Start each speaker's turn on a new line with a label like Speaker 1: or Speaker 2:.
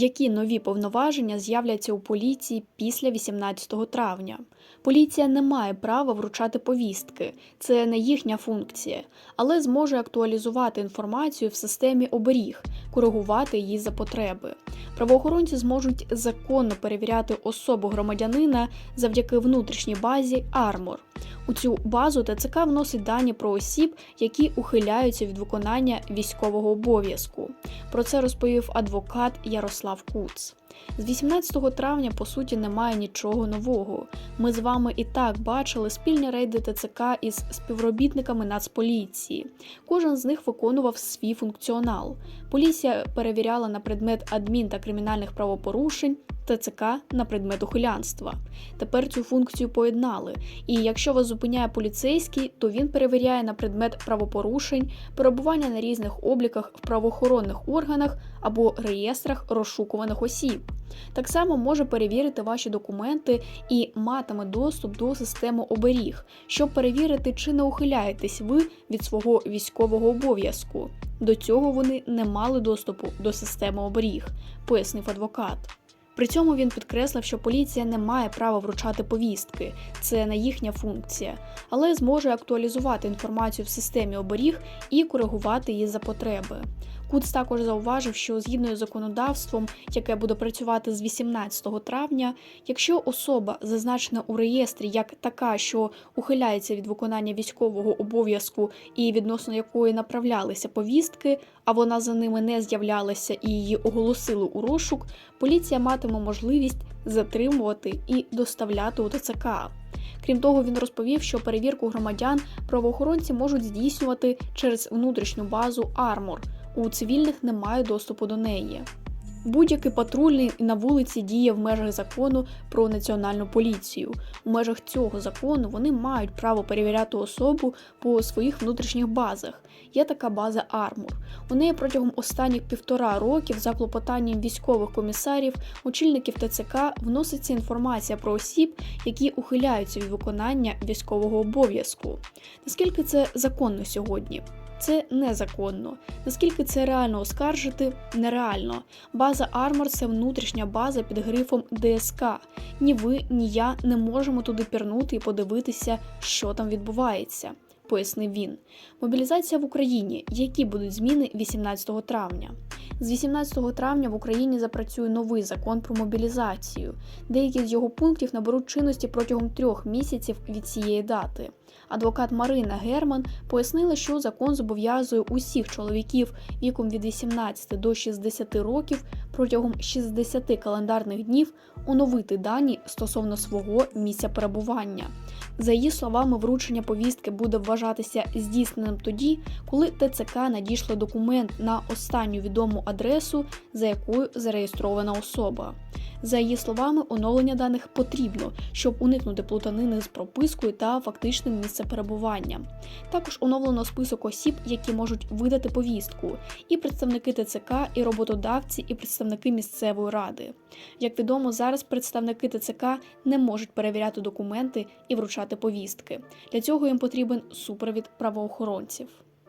Speaker 1: Які нові повноваження з'являться у поліції після 18 травня? Поліція не має права вручати повістки, це не їхня функція, але зможе актуалізувати інформацію в системі оберіг, коригувати її за потреби. Правоохоронці зможуть законно перевіряти особу громадянина завдяки внутрішній базі Армор. У цю базу ТЦК вносить дані про осіб, які ухиляються від виконання військового обов'язку. Про це розповів адвокат Ярослав Куц. З 18 травня, по суті, немає нічого нового. Ми з вами і так бачили спільні рейди ТЦК із співробітниками Нацполіції. Кожен з них виконував свій функціонал. Поліція перевіряла на предмет адмін та кримінальних правопорушень. ТЦК на предмет ухилянства. Тепер цю функцію поєднали. І якщо вас зупиняє поліцейський, то він перевіряє на предмет правопорушень, перебування на різних обліках в правоохоронних органах або реєстрах розшукуваних осіб. Так само може перевірити ваші документи і матиме доступ до системи оберіг, щоб перевірити, чи не ухиляєтесь ви від свого військового обов'язку. До цього вони не мали доступу до системи оберіг, пояснив адвокат. При цьому він підкреслив, що поліція не має права вручати повістки, це не їхня функція, але зможе актуалізувати інформацію в системі оберіг і коригувати її за потреби. Куц також зауважив, що згідно з законодавством, яке буде працювати з 18 травня, якщо особа зазначена у реєстрі як така, що ухиляється від виконання військового обов'язку і відносно якої направлялися повістки, а вона за ними не з'являлася і її оголосили у розшук, поліція матиме можливість затримувати і доставляти у ТЦК. Крім того, він розповів, що перевірку громадян правоохоронці можуть здійснювати через внутрішню базу Армор. У цивільних немає доступу до неї. Будь-який патрульний на вулиці діє в межах закону про національну поліцію. У межах цього закону вони мають право перевіряти особу по своїх внутрішніх базах. Є така база Армур. У неї протягом останніх півтора років за клопотанням військових комісарів, очільників ТЦК вноситься інформація про осіб, які ухиляються від виконання військового обов'язку. Наскільки це законно сьогодні? Це незаконно. Наскільки це реально оскаржити? Нереально. База Армор це внутрішня база під грифом ДСК. Ні ви, ні я не можемо туди пірнути і подивитися, що там відбувається. Пояснив він. Мобілізація в Україні. Які будуть зміни 18 травня? З 18 травня в Україні запрацює новий закон про мобілізацію. Деякі з його пунктів наберуть чинності протягом трьох місяців від цієї дати. Адвокат Марина Герман пояснила, що закон зобов'язує усіх чоловіків віком від 18 до 60 років протягом 60 календарних днів оновити дані стосовно свого місця перебування. За її словами, вручення повістки буде вважатися здійсненим тоді, коли ТЦК надійшло документ на останню відому адресу, за якою зареєстрована особа. За її словами, оновлення даних потрібно, щоб уникнути плутанини з пропискою та фактичним місцеперебуванням. Також оновлено список осіб, які можуть видати повістку, і представники ТЦК, і роботодавці, і представники місцевої ради. Як відомо, зараз представники ТЦК не можуть перевіряти документи і вручати повістки. Для цього їм потрібен супровід правоохоронців.